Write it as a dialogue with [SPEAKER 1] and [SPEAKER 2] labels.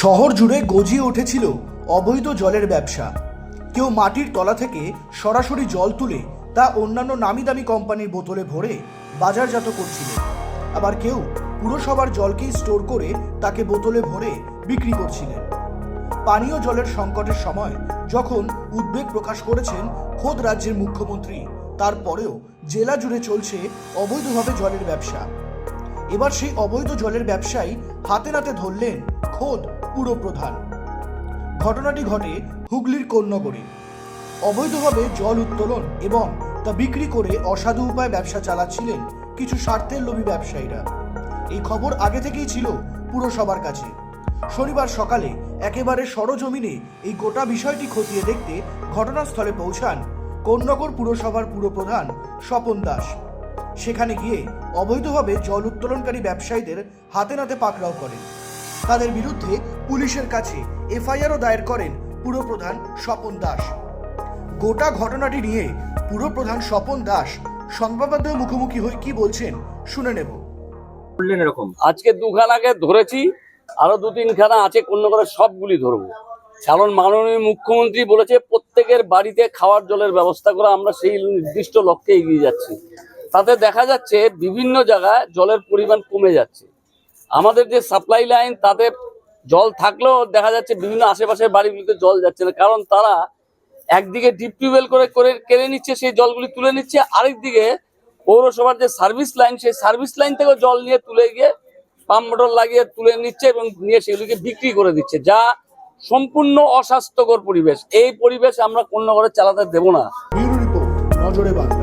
[SPEAKER 1] শহর জুড়ে গজিয়ে উঠেছিল অবৈধ জলের ব্যবসা। কেউ মাটির তলা থেকে সরাসরি জল তুলে তা অন্যান্য নামি দামি কোম্পানির বোতলে ভরে বাজারজাত করছিল আবার কেউ পুরসভার জলকেই স্টোর করে তাকে বোতলে ভরে বিক্রি করছিলেন। পানীয় জলের সংকটের সময় যখন উদ্বেগ প্রকাশ করেছেন খোদ রাজ্যের মুখ্যমন্ত্রী, তারপরেও জেলা জুড়ে চলছে অবৈধভাবে জলের ব্যবসা। এবার সেই অবৈধ জলের ব্যবসায়ী হাতে নাতে ধরলেন খোদ পুরপ্রধান ঘটনাটি ঘটে হুগলির কোন্নগরে অবৈধভাবে জল উত্তোলন এবং তা বিক্রি করে অসাধু উপায় ব্যবসা চালাচ্ছিলেন কিছু স্বার্থের লোভী ব্যবসায়ীরা। এই খবর আগে থেকেই ছিল পুরসভার কাছে। শনিবার সকালে একেবারে সরজমিনে এই গোটা বিষয়টি খতিয়ে দেখতে ঘটনাস্থলে পৌঁছান কোন্নগর পুরসভার পুরপ্রধান স্বপন দাস। সেখানে গিয়ে অবৈধভাবে জল উত্তোলনকারী ব্যবসায়ীদের হাতে নাতে পাকড়াও করেন। তাদের বিরুদ্ধে পুলিশের কাছে এফআইআরও দায়ের করেন পুরপ্রধান স্বপন দাস। গোটা ঘটনাটি নিয়ে পুরপ্রধান স্বপন দাস সংবাদমাধ্যমের মুখোমুখি হয়ে কি বলছেন শুনে নেব।
[SPEAKER 2] করলেন এরকম।
[SPEAKER 3] আজকে দুখানাকে ধরেছি আরও দু তিন তিনখানা আছে অন্য করে সবগুলি ধরবো। কারণ মাননীয় মুখ্যমন্ত্রী বলেছে প্রত্যেকের বাড়িতে খাওয়ার জলের ব্যবস্থা করে আমরা সেই নির্দিষ্ট লক্ষ্যে এগিয়ে যাচ্ছি। তাতে দেখা যাচ্ছে বিভিন্ন জায়গায় জলের পরিমাণ কমে যাচ্ছে। আমাদের যে সাপ্লাই লাইন তাতে জল থাকলেও দেখা যাচ্ছে বিভিন্ন আশেপাশের বাড়িগুলিতে জল যাচ্ছে না। কারণ তারা একদিকে ডিপ টিউবওয়েল করে করে কেড়ে নিচ্ছে, সেই জলগুলি তুলে নিচ্ছে, আরেকদিকে পৌরসভার যে সার্ভিস লাইন সেই সার্ভিস লাইন থেকেও জল নিয়ে তুলে গিয়ে পাম্প মোটর লাগিয়ে তুলে নিচ্ছে এবং নিয়ে সেগুলিকে বিক্রি করে দিচ্ছে, যা সম্পূর্ণ অস্বাস্থ্যকর পরিবেশ। এই পরিবেশ আমরা কোন করে চালাতে দেব না।
[SPEAKER 1] নজরে বাংলা